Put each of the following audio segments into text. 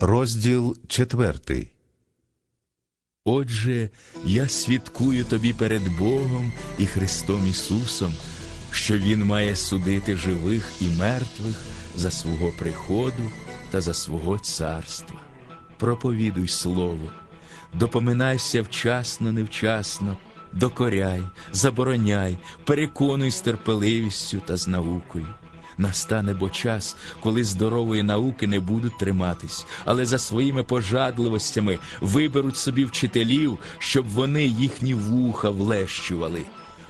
Розділ четвертий. Отже, я свідкую тобі перед Богом і Христом Ісусом, що Він має судити живих і мертвих за свого приходу та за свого царства. Проповідуй слово, допоминайся вчасно, невчасно, докоряй, забороняй, переконуй з терпеливістю та з наукою. Настане бо час, коли здорової науки не будуть триматись, але за своїми пожадливостями виберуть собі вчителів, щоб вони їхні вуха влещували.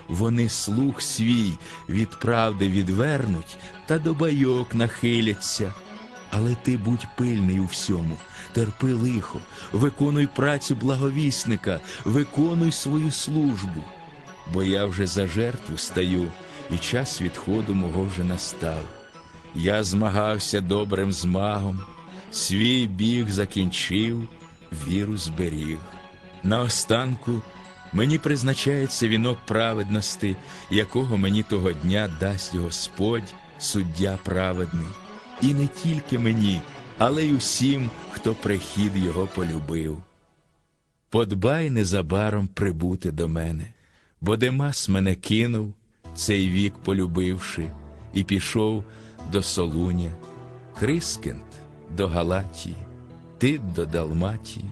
Вони слух свій від правди відвернуть та до байок нахиляться. Але ти будь пильний у всьому, терпи лихо, виконуй працю благовісника, виконуй свою службу. Бо я вже за жертву стаю, і час відходу мого вже настав. Я змагався добрим змагом, свій біг закінчив, віру зберіг. Наостанку мені призначається вінок праведності, якого мені того дня дасть Господь, суддя праведний. І не тільки мені, але й усім, хто прихід його полюбив. Подбай незабаром прибути до мене, бо Демас мене кинув, цей вік полюбивши, і пішов до Солуня, Хрискент до Галатії, ти до Далматії,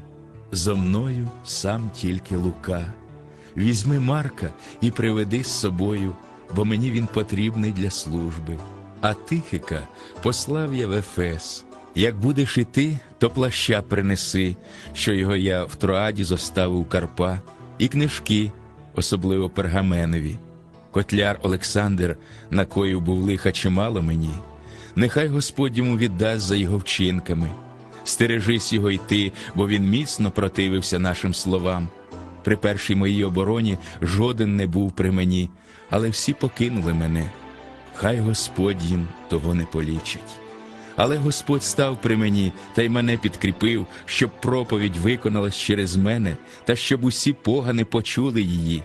зо мною сам тільки Лука. Візьми Марка і приведи з собою, бо мені він потрібний для служби. А Тихика послав я в Ефес. Як будеш іти, то плаща принеси, що його я в Троаді зоставив Карпа, і книжки, особливо пергаменові. Котляр Олександр, накоїв був лиха чимало мені. Нехай Господь йому віддасть за його вчинками. Стережись його йти, бо він міцно противився нашим словам. При першій моїй обороні жоден не був при мені, але всі покинули мене. Хай Господь їм того не полічить. Але Господь став при мені та й мене підкріпив, щоб проповідь виконалась через мене, та щоб усі погани почули її.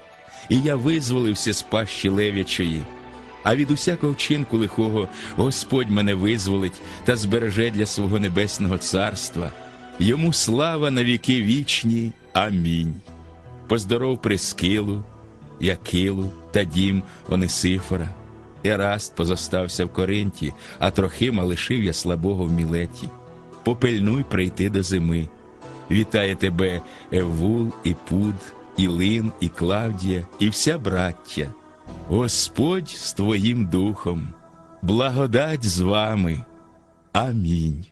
І я визволився з пащі левячої. А від усякого вчинку лихого Господь мене визволить та збереже для свого небесного царства. Йому слава на віки вічні. Амінь. Поздоров Прискилу, Якилу та дім Онисифора. Ераст позостався в Коринті, а Трохима лишив я слабого в Мілеті. Попильнуй прийти до зими. Вітає тебе Евул, і Пуд, і Лин, і Клавдія, і вся браття. Господь з твоїм духом, благодать з вами. Амінь.